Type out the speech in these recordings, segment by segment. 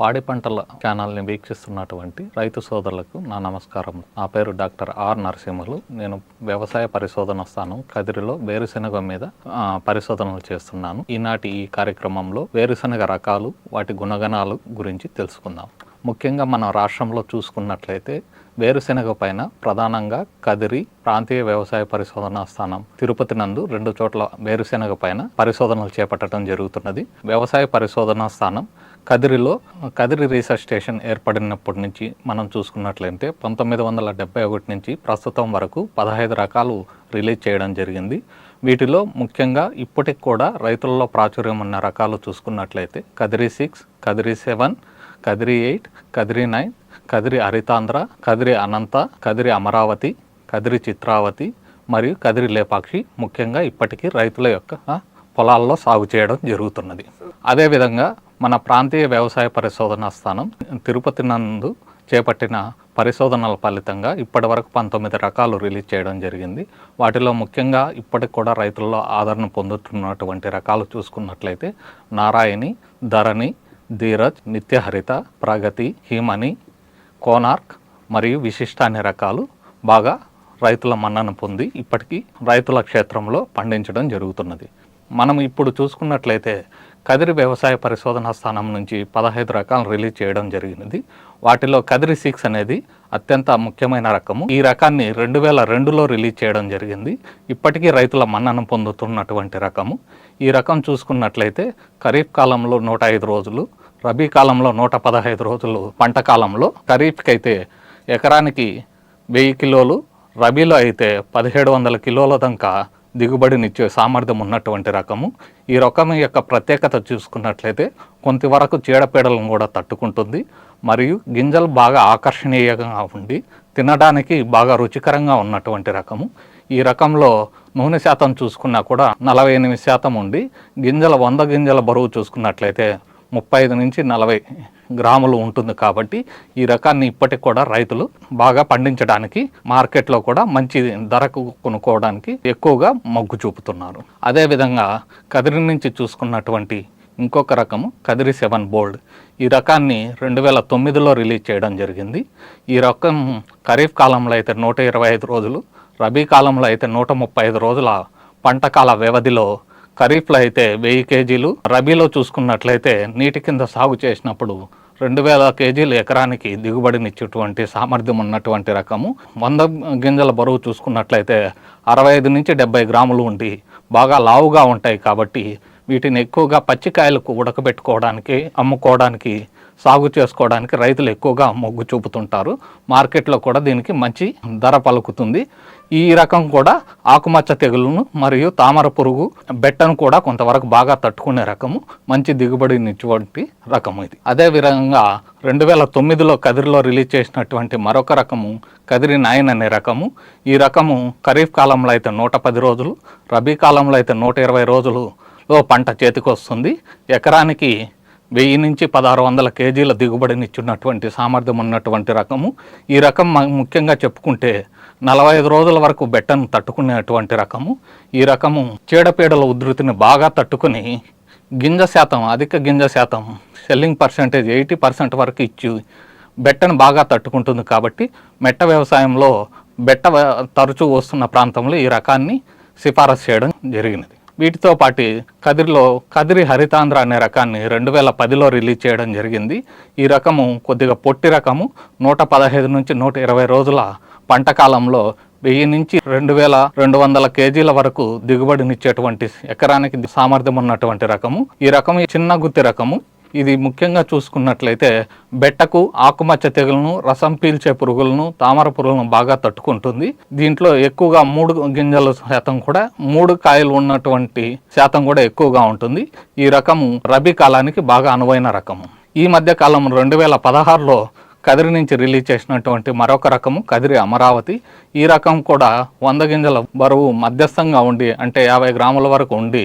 పాడి పంటల ఛానల్ని వీక్షిస్తున్నటువంటి రైతు సోదరులకు నా నమస్కారం. నా పేరు డాక్టర్ ఆర్ నరసింహులు. నేను వ్యవసాయ పరిశోధన స్థానం కదిరిలో వేరుశెనగ మీద పరిశోధనలు చేస్తున్నాను. ఈనాటి ఈ కార్యక్రమంలో వేరుశెనగ రకాలు వాటి గుణగణాలు గురించి తెలుసుకుందాం. ముఖ్యంగా మన రాష్ట్రంలో చూసుకున్నట్లయితే వేరుశెనగ పైన ప్రధానంగా కదిరి ప్రాంతీయ వ్యవసాయ పరిశోధనా స్థానం తిరుపతి నందు రెండు చోట్ల వేరుశెనగ పైన పరిశోధనలు చేపట్టడం జరుగుతున్నది. వ్యవసాయ పరిశోధనా స్థానం కదిరిలో కదిరి రీసెర్చ్ స్టేషన్ ఏర్పడినప్పటి నుంచి మనం చూసుకున్నట్లయితే పంతొమ్మిది వందల డెబ్బై ఒకటి నుంచి ప్రస్తుతం వరకు పదహైదు రకాలు రిలీజ్ చేయడం జరిగింది. వీటిలో ముఖ్యంగా ఇప్పటికి కూడా రైతుల్లో ప్రాచుర్యం ఉన్న రకాలు చూసుకున్నట్లయితే Kadiri six Kadiri seven Kadiri eight Kadiri nine Kadiri Harithandhra Kadiri Anantha Kadiri Amaravati Kadiri Chitravati మరియు కదిరి లేపాక్షి ముఖ్యంగా ఇప్పటికీ రైతుల యొక్క పొలాల్లో సాగు చేయడం జరుగుతున్నది. అదేవిధంగా మన ప్రాంతీయ వ్యవసాయ పరిశోధన స్థానం తిరుపతి నందు చేపట్టిన పరిశోధనల ఫలితంగా ఇప్పటి వరకు పంతొమ్మిది రకాలు రిలీజ్ చేయడం జరిగింది. వాటిలో ముఖ్యంగా ఇప్పటికి కూడా రైతుల్లో ఆదరణ పొందుతున్నటువంటి రకాలు చూసుకున్నట్లయితే నారాయణి ధరణి ధీరజ్ నిత్యహరిత ప్రగతి హిమని కోనార్క్ మరియు విశిష్ట అనే రకాలు బాగా రైతుల మన్నన పొంది ఇప్పటికీ రైతుల క్షేత్రంలో పండించడం జరుగుతున్నది. మనం ఇప్పుడు చూసుకున్నట్లయితే కదిరి వ్యవసాయ పరిశోధనా స్థానం నుంచి పదహైదు రకాలు రిలీజ్ చేయడం జరిగినది. వాటిలో కదిరి సిక్స్ అనేది అత్యంత ముఖ్యమైన రకము. ఈ రకాన్ని రెండు వేల రెండులో రిలీజ్ చేయడం జరిగింది. ఇప్పటికీ రైతుల మన్ననం పొందుతున్నటువంటి రకము. ఈ రకం చూసుకున్నట్లయితే ఖరీఫ్ కాలంలో నూట ఐదు రోజులు రబీ కాలంలో నూట పదహైదు రోజులు పంట కాలంలో ఖరీఫ్కి అయితే ఎకరానికి వెయ్యి కిలోలు రబీలో అయితే పదిహేడు వందల కిలోల దాకా దిగుబడినిచ్చే సామర్థ్యం ఉన్నటువంటి రకము. ఈ రకం యొక్క ప్రత్యేకత చూసుకున్నట్లయితే కొంతవరకు చీడపీడలను కూడా తట్టుకుంటుంది. మరియు గింజలు బాగా ఆకర్షణీయంగా ఉండి తినడానికి బాగా రుచికరంగా ఉన్నటువంటి రకము. ఈ రకంలో నూనె శాతం చూసుకున్నా కూడా నలభై ఎనిమిది శాతం ఉండి గింజల వంద గింజల బరువు చూసుకున్నట్లయితే ముప్పై ఐదు నుంచి నలభై గ్రాములు ఉంటుంది కాబట్టి ఈ రకాన్ని ఇప్పటికి కూడా రైతులు బాగా పండించడానికి మార్కెట్లో కూడా మంచి ధరకు కొనుక్కోవడానికి ఎక్కువగా మొగ్గు చూపుతున్నారు. అదేవిధంగా కదిరి నుంచి చూసుకున్నటువంటి ఇంకొక రకము కదిరి సెవెన్ బోల్డ్. ఈ రకాన్ని రెండు వేల తొమ్మిదిలో రిలీజ్ చేయడం జరిగింది. ఈ రకం ఖరీఫ్ కాలంలో అయితే నూట ఇరవై ఐదు రోజులు రబీ కాలంలో అయితే నూట ముప్పై ఐదు రోజుల పంట కాల వ్యవధిలో ఖరీఫ్లో అయితే వెయ్యి కేజీలు రబీలో చూసుకున్నట్లయితే నీటి కింద సాగు చేసినప్పుడు రెండు వేల కేజీలు ఎకరానికి దిగుబడినిచ్చేటువంటి సామర్థ్యం ఉన్నటువంటి రకము. వంద గింజల బరువు చూసుకున్నట్లయితే అరవై ఐదు నుంచి డెబ్బై గ్రాములు ఉండి బాగా లావుగా ఉంటాయి కాబట్టి వీటిని ఎక్కువగా పచ్చికాయలకు ఉడకబెట్టుకోవడానికి అమ్ముకోవడానికి సాగు చేసుకోవడానికి రైతులు ఎక్కువగా మొగ్గు చూపుతుంటారు. మార్కెట్లో కూడా దీనికి మంచి ధర పలుకుతుంది. ఈ రకం కూడా ఆకుమచ్చ తెగులును మరియు తామర పురుగు బెట్టను కూడా కొంతవరకు బాగా తట్టుకునే రకము మంచి దిగుబడినిటువంటి రకము ఇది. అదే విధంగా రెండు వేల తొమ్మిదిలో కదిరిలో రిలీజ్ చేసినటువంటి మరొక రకము కదిరి నాయన్ అనే రకము. ఈ రకము ఖరీఫ్ కాలంలో అయితే నూట పది రోజులు రబీ కాలంలో అయితే నూట ఇరవై రోజులు పంట చేతికి వస్తుంది ఎకరానికి వెయ్యి నుంచి పదహారు వందల కేజీల దిగుబడినిచ్చున్నటువంటి సామర్థ్యం ఉన్నటువంటి రకము. ఈ రకం ముఖ్యంగా చెప్పుకుంటే నలభై ఐదు రోజుల వరకు బెట్టను తట్టుకునేటువంటి రకము. ఈ రకము చీడపీడల ఉధృతిని బాగా తట్టుకుని గింజ శాతం అధిక గింజ శాతం సెల్లింగ్ పర్సెంటేజ్ ఎయిటీ పర్సెంట్ వరకు ఇచ్చి బెట్టను బాగా తట్టుకుంటుంది కాబట్టి మెట్ట వ్యవసాయంలో బెట్ట తరచూ వస్తున్న ప్రాంతంలో ఈ రకాన్ని సిఫారసు చేయడం జరిగినది. వీటితో పాటు కదిరిలో కదిరి హరితాంధ్ర అనే రకాన్ని రెండు వేల పదిలో రిలీజ్ చేయడం జరిగింది. ఈ రకము కొద్దిగా పొట్టి రకము. నూట పదహైదు నుంచి నూట ఇరవై రోజుల పంట కాలంలో వెయ్యి నుంచి రెండు వేల రెండు వందల కేజీల వరకు దిగుబడినిచ్చేటువంటి ఎకరానికి సామర్థ్యం ఉన్నటువంటి రకము. ఈ రకం చిన్న గుత్తి రకము. ఇది ముఖ్యంగా చూసుకున్నట్లయితే బెట్టకు ఆకుమచ్చ తెగులను రసం పీల్చే పురుగులను తామర పురుగులను బాగా తట్టుకుంటుంది. దీంట్లో ఎక్కువగా మూడు గింజల శాతం కూడా మూడు కాయలు ఉన్నటువంటి శాతం కూడా ఎక్కువగా ఉంటుంది. ఈ రకము రబీ కాలానికి బాగా అనువైన రకము. ఈ మధ్య కాలం రెండు వేల పదహారులో కదిరి నుంచి రిలీజ్ చేసినటువంటి మరొక రకము కదిరి అమరావతి. ఈ రకం కూడా వంద గింజల బరువు మధ్యస్థంగా ఉండి అంటే యాభై గ్రాముల వరకు ఉండి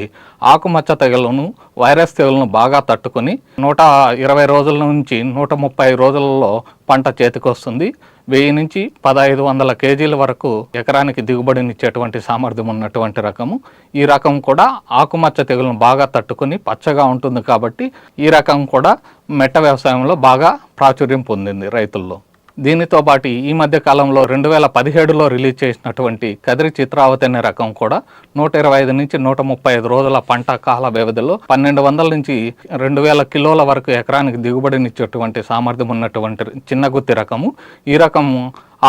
ఆకుమచ్చ తెగులను వైరస్ తెగులను బాగా తట్టుకొని నూట ఇరవై రోజుల నుంచి నూట ముప్పై రోజులలో పంట చేతికొస్తుంది. వెయ్యి నుంచి పదహైదు వందల కేజీల వరకు ఎకరానికి దిగుబడినిచ్చేటువంటి సామర్థ్యం ఉన్నటువంటి రకము. ఈ రకం కూడా ఆకుమచ్చ తెగులను బాగా తట్టుకొని పచ్చగా ఉంటుంది కాబట్టి ఈ రకం కూడా మెట్ట వ్యవసాయంలో బాగా ప్రాచుర్యం పొందింది రైతుల్లో. దీనితో పాటు ఈ మధ్య కాలంలో రెండు వేల పదిహేడులో రిలీజ్ చేసినటువంటి కదిరి చిత్రావతి అనే రకం కూడా నూట ఇరవై ఐదు నుంచి నూట ముప్పై ఐదు రోజుల పంట కాల వ్యవధిలో పన్నెండు వందల నుంచి రెండు వేల కిలోల వరకు ఎకరానికి దిగుబడినిచ్చేటువంటి సామర్థ్యం ఉన్నటువంటి చిన్న గుత్తి రకము. ఈ రకము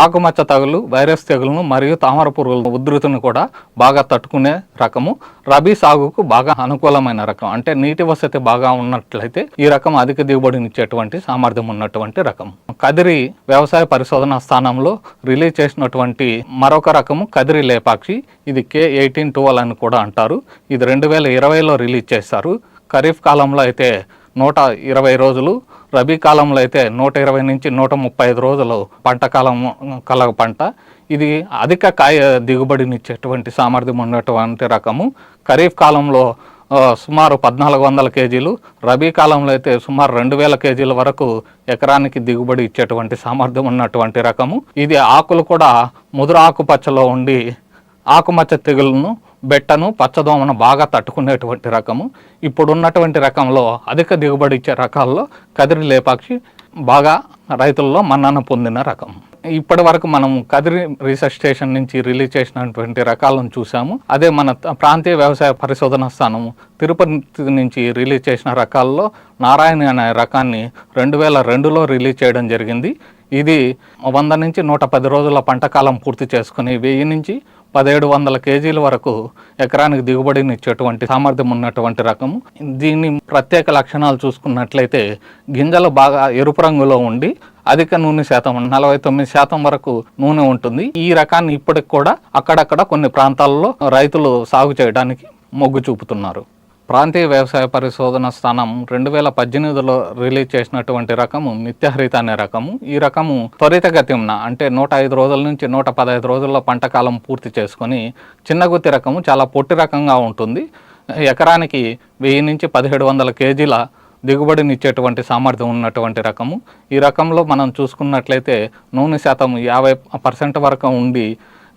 ఆకుమచ్చ తెగులు వైరస్ తెగులను మరియు తామర పురుగుల ఉధృతిని కూడా బాగా తట్టుకునే రకము. రబీ సాగుకు బాగా అనుకూలమైన రకం. అంటే నీటి వసతి బాగా ఉన్నట్లయితే ఈ రకం అధిక దిగుబడినిచ్చేటువంటి సామర్థ్యం ఉన్నటువంటి రకం. కదిరి వ్యవసాయ పరిశోధన స్థానంలో రిలీజ్ చేసినటువంటి మరొక రకము కదిరి లేపాక్షి. ఇది కే ఎయిటీన్ టువల్ అని కూడా అంటారు. ఇది రెండు వేల ఇరవైలో రిలీజ్ చేశారు. ఖరీఫ్ కాలంలో అయితే నూట ఇరవై రోజులు రబీ కాలంలో అయితే నూట ఇరవై నుంచి నూట ముప్పై ఐదు రోజులు పంట కాలం కలగ పంట. ఇది అధిక కాయ దిగుబడినిచ్చేటువంటి సామర్థ్యం ఉన్నటువంటి రకము. ఖరీఫ్ కాలంలో సుమారు పద్నాలుగు వందల కేజీలు రబీ కాలంలో అయితే సుమారు రెండు వేల కేజీల వరకు ఎకరానికి దిగుబడి ఇచ్చేటువంటి సామర్థ్యం ఉన్నటువంటి రకము. ఇది ఆకులు కూడా ముదురు ఆకుపచ్చలో ఉండి ఆకుమచ్చ తెగులను బెట్టను పచ్చదోమను బాగా తట్టుకునేటువంటి రకము. ఇప్పుడు ఉన్నటువంటి రకంలో అధిక దిగుబడి ఇచ్చే రకాల్లో కదిరి లేపాక్షి బాగా రైతుల్లో మన్నన పొందిన రకం. ఇప్పటి వరకు మనం కదిరి రీసెర్చ్ స్టేషన్ నుంచి రిలీజ్ చేసినటువంటి రకాలను చూసాము అదే మన ప్రాంతీయ వ్యవసాయ పరిశోధన స్థానము తిరుపతి నుంచి రిలీజ్ చేసిన రకాల్లో నారాయణ అనే రకాన్ని రెండు వేల రెండులో రిలీజ్ చేయడం జరిగింది. ఇది వంద నుంచి నూట పది రోజుల పంటకాలం పూర్తి చేసుకుని వెయ్యి నుంచి పదిహేడు వందల కేజీల వరకు ఎకరానికి దిగుబడిని ఇచ్చేటువంటి సామర్థ్యం ఉన్నటువంటి రకము దీని ప్రత్యేక లక్షణాలు చూసుకున్నట్లయితే గింజలు బాగా ఎరుపు రంగులో ఉండి అధిక నూనె శాతం నలభై తొమ్మిది శాతం వరకు నూనె ఉంటుంది. ఈ రకాన్ని ఇప్పటికి కూడా అక్కడక్కడ కొన్ని ప్రాంతాల్లో రైతులు సాగు చేయడానికి మొగ్గు చూపుతున్నారు. ప్రాంతీయ వ్యవసాయ పరిశోధన స్థానం రెండు వేల పద్దెనిమిదిలో రిలీజ్ చేసినటువంటి రకము నిత్యహరిత అనే రకము. ఈ రకము త్వరితగతిన అంటే నూట ఐదు రోజుల నుంచి నూట పదహైదు రోజుల్లో పంట కాలం పూర్తి చేసుకొని చిన్నగుత్తి రకము చాలా పొట్టి రకంగా ఉంటుంది. ఎకరానికి వెయ్యి నుంచి పదిహేడు వందల కేజీల దిగుబడినిచ్చేటువంటి సామర్థ్యం ఉన్నటువంటి రకము. ఈ రకంలో మనం చూసుకున్నట్లయితే నూనె శాతం యాభై పర్సెంట్ వరకు ఉండి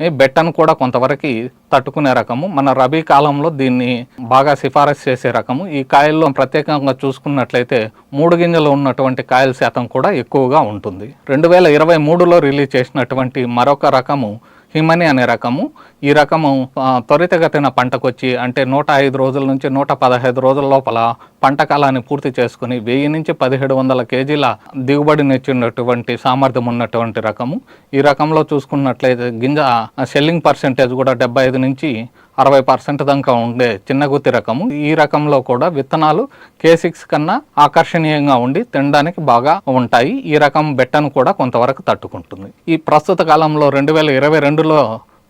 బెట్టను కూడా కొంతవరకు తట్టుకునే రకము. మన రబీ కాలంలో దీన్ని బాగా సిఫారసు చేసే రకము. ఈ కాయల్లో ప్రత్యేకంగా చూసుకున్నట్లయితే మూడు గింజలు ఉన్నటువంటి కాయల శాతం కూడా ఎక్కువగా ఉంటుంది. రెండు వేల ఇరవై మూడులో రిలీజ్ చేసినటువంటి మరొక రకము హిమని అనే రకము. ఈ రకము త్వరితగతిన పంటకొచ్చి అంటే నూట ఐదు రోజుల నుంచి నూట పదహైదు రోజుల లోపల పంట కాలాన్ని పూర్తి చేసుకుని వెయ్యి నుంచి పదిహేడు వందల కేజీల దిగుబడినిచ్చినటువంటి సామర్థ్యం ఉన్నటువంటి రకము. ఈ రకంలో చూసుకున్నట్లయితే గింజ సెల్లింగ్ పర్సెంటేజ్ కూడా డెబ్బై ఐదు నుంచి అరవై పర్సెంట్ దాకా ఉండే చిన్న గుత్తి రకము. ఈ రకంలో కూడా విత్తనాలు కే సిక్స్ కన్నా ఆకర్షణీయంగా ఉండి తినడానికి బాగా ఉంటాయి. ఈ రకం బెట్టను కూడా కొంతవరకు తట్టుకుంటుంది. ఈ ప్రస్తుత కాలంలో రెండు వేల ఇరవై రెండులో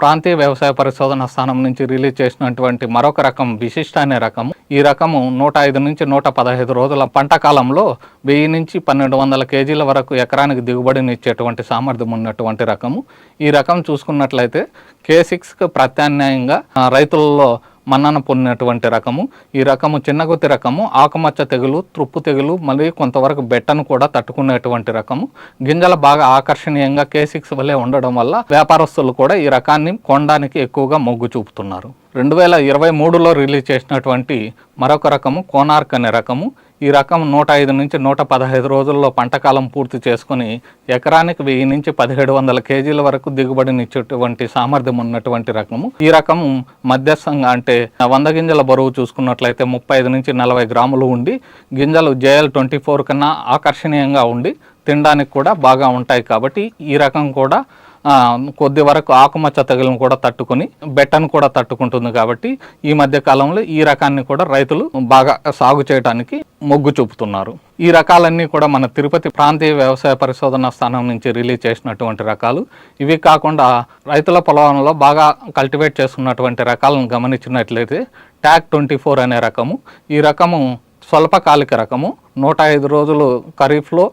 ప్రాంతీయ వ్యవసాయ పరిశోధన స్థానం నుంచి రిలీజ్ చేసినటువంటి మరొక రకం విశిష్ట అనే రకం. ఈ రకము నూట ఐదు నుంచి నూట పదహైదు రోజుల పంట కాలంలో వెయ్యి నుంచి పన్నెండు వందల కేజీల వరకు ఎకరానికి దిగుబడిని ఇచ్చేటువంటి సామర్థ్యం ఉన్నటువంటి రకము. ఈ రకం చూసుకున్నట్లయితే కే సిక్స్కి ప్రత్యామ్నాయంగా రైతులలో మన్నన పొందినటువంటి రకము. ఈ రకము చిన్నగుత్తి రకము ఆకుమచ్చ తెగులు త్రుప్పు తెగులు మరియు కొంతవరకు బెట్టను కూడా తట్టుకునేటువంటి రకము. గింజలు బాగా ఆకర్షణీయంగా కేసిక్స్ వలె ఉండడం వల్ల వ్యాపారస్తులు కూడా ఈ రకాన్ని కొనడానికి ఎక్కువగా మొగ్గు చూపుతున్నారు. రెండు వేల ఇరవై మూడులో రిలీజ్ చేసినటువంటి మరొక రకము కోనార్క్ అనే రకము. ఈ రకం నూట ఐదు నుంచి నూట పదహైదు రోజుల్లో పంటకాలం పూర్తి చేసుకుని ఎకరానికి వెయ్యి నుంచి పదిహేడు వందల కేజీల వరకు దిగుబడినిచ్చేటువంటి సామర్థ్యం ఉన్నటువంటి రకము. ఈ రకం మధ్యస్థంగా అంటే వంద గింజల బరువు చూసుకున్నట్లయితే ముప్పై ఐదు నుంచి నలభై గ్రాములు ఉండి గింజలు జేఎల్ ట్వంటీ ఫోర్ కన్నా ఆకర్షణీయంగా ఉండి తినడానికి కూడా బాగా ఉంటాయి కాబట్టి ఈ రకం కూడా కొద్ది వరకు ఆకుమచ్చ తెగులను కూడా తట్టుకొని బెట్టను కూడా తట్టుకుంటుంది కాబట్టి ఈ మధ్య కాలంలో ఈ రకాన్ని కూడా రైతులు బాగా సాగు చేయడానికి మొగ్గు చూపుతున్నారు. ఈ రకాలన్నీ కూడా మన తిరుపతి ప్రాంతీయ వ్యవసాయ పరిశోధన స్థానం నుంచి రిలీజ్ చేసినటువంటి రకాలు. ఇవి కాకుండా రైతుల పొలంలో బాగా కల్టివేట్ చేస్తున్నటువంటి రకాలను గమనించినట్లయితే ట్యాక్ ట్వంటీ ఫోర్ అనే రకము. ఈ రకము స్వల్పకాలిక రకము. నూట ఐదు రోజులు ఖరీఫ్లో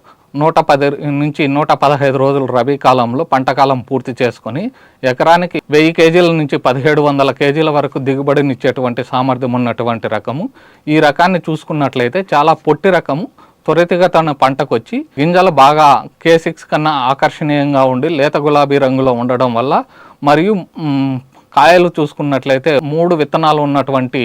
నూట పది నుంచి నూట పదహైదు రోజులు రబీ కాలంలో పంట కాలం పూర్తి చేసుకొని ఎకరానికి వెయ్యి కేజీల నుంచి పదిహేడు వందల కేజీల వరకు దిగుబడినిచ్చేటువంటి సామర్థ్యం ఉన్నటువంటి రకము. ఈ రకాన్ని చూసుకున్నట్లయితే చాలా పొట్టి రకము. త్వరితగతన పంటకు వచ్చి గింజలు బాగా కే సిక్స్ కన్నా ఆకర్షణీయంగా ఉండి లేత గులాబీ రంగులో ఉండడం వల్ల మరియు కాయలు చూసుకున్నట్లయితే మూడు విత్తనాలు ఉన్నటువంటి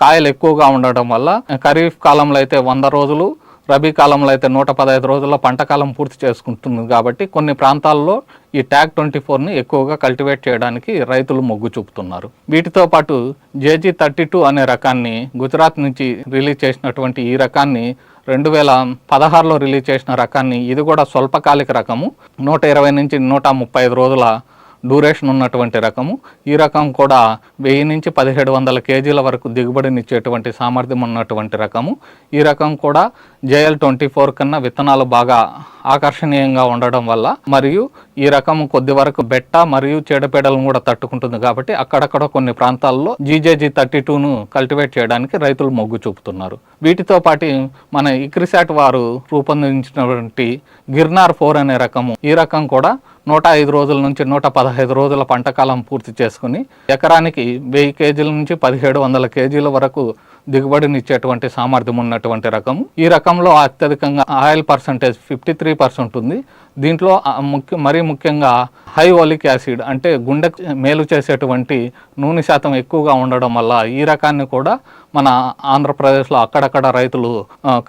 కాయలు ఎక్కువగా ఉండడం వల్ల ఖరీఫ్ కాలంలో అయితే వంద రోజులు రబీ కాలంలో అయితే నూట పదహైదు రోజుల్లో పంట కాలం పూర్తి చేసుకుంటుంది కాబట్టి కొన్ని ప్రాంతాల్లో ఈ ట్యాగ్ ట్వంటీ ఫోర్ని ఎక్కువగా కల్టివేట్ చేయడానికి రైతులు మొగ్గు చూపుతున్నారు. వీటితో పాటు జేజీ థర్టీ టూ అనే రకాన్ని గుజరాత్ నుంచి రిలీజ్ చేసినటువంటి ఈ రకాన్ని రెండు వేల పదహారులో రిలీజ్ చేసిన రకాన్ని ఇది కూడా స్వల్పకాలిక రకము. నూట ఇరవై నుంచి నూట ముప్పై ఐదు రోజుల డ్యూరేషన్ ఉన్నటువంటి రకము. ఈ రకం కూడా వెయ్యి నుంచి పదిహేడు వందల కేజీల వరకు దిగుబడినిచ్చేటువంటి సామర్థ్యం ఉన్నటువంటి రకము. ఈ రకం కూడా జేఎల్ ట్వంటీ ఫోర్ కన్నా విత్తనాలు బాగా ఆకర్షణీయంగా ఉండడం వల్ల మరియు ఈ రకం కొద్ది వరకు బెట్ట మరియు చీడపీడలను కూడా తట్టుకుంటుంది కాబట్టి అక్కడక్కడ కొన్ని ప్రాంతాల్లో జీజేజీ థర్టీ టూను కల్టివేట్ చేయడానికి రైతులు మొగ్గు చూపుతున్నారు. వీటితో పాటు మన ఇక్రిసాట్ వారు రూపొందించినటువంటి గిర్నార్ ఫోర్ అనే రకము ఈ రకం కూడా నూట ఐదు రోజుల నుంచి నూట పదహైదు రోజుల పంటకాలం పూర్తి చేసుకుని ఎకరానికి వెయ్యి కేజీల నుంచి పదిహేడు వందల కేజీల వరకు దిగుబడినిచ్చేటువంటి సామర్థ్యం ఉన్నటువంటి రకము ఈ రకంలో అత్యధికంగా oil percentage fifty three percent ఉంది. దీంట్లో ముఖ్య మరీ ముఖ్యంగా హై ఓలిక్ యాసిడ్ అంటే గుండె మేలు చేసేటువంటి నూనె శాతం ఎక్కువగా ఉండడం వల్ల ఈ రకాన్ని కూడా మన ఆంధ్రప్రదేశ్లో అక్కడక్కడ రైతులు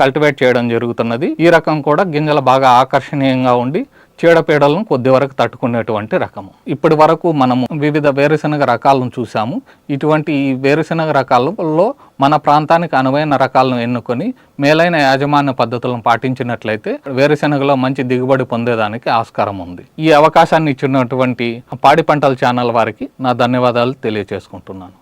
కల్టివేట్ చేయడం జరుగుతున్నది. ఈ రకం కూడా గింజలు బాగా ఆకర్షణీయంగా ఉండి చీడపీడలను కొద్ది వరకు తట్టుకునేటువంటి రకము. ఇప్పటి వరకు మనము వివిధ వేరుశనగ రకాలను చూసాము ఇటువంటి ఈ వేరుశనగ రకాలలో మన ప్రాంతానికి అనువైన రకాలను ఎన్నుకొని మేలైన యాజమాన్య పద్ధతులను పాటించినట్లయితే వేరుశనగలో మంచి దిగుబడి పొందేదానికి ఆస్కారం ఉంది. ఈ అవకాశాన్ని ఇచ్చినటువంటి పాడి పంటల ఛానల్ వారికి నా ధన్యవాదాలు తెలియజేసుకుంటున్నాను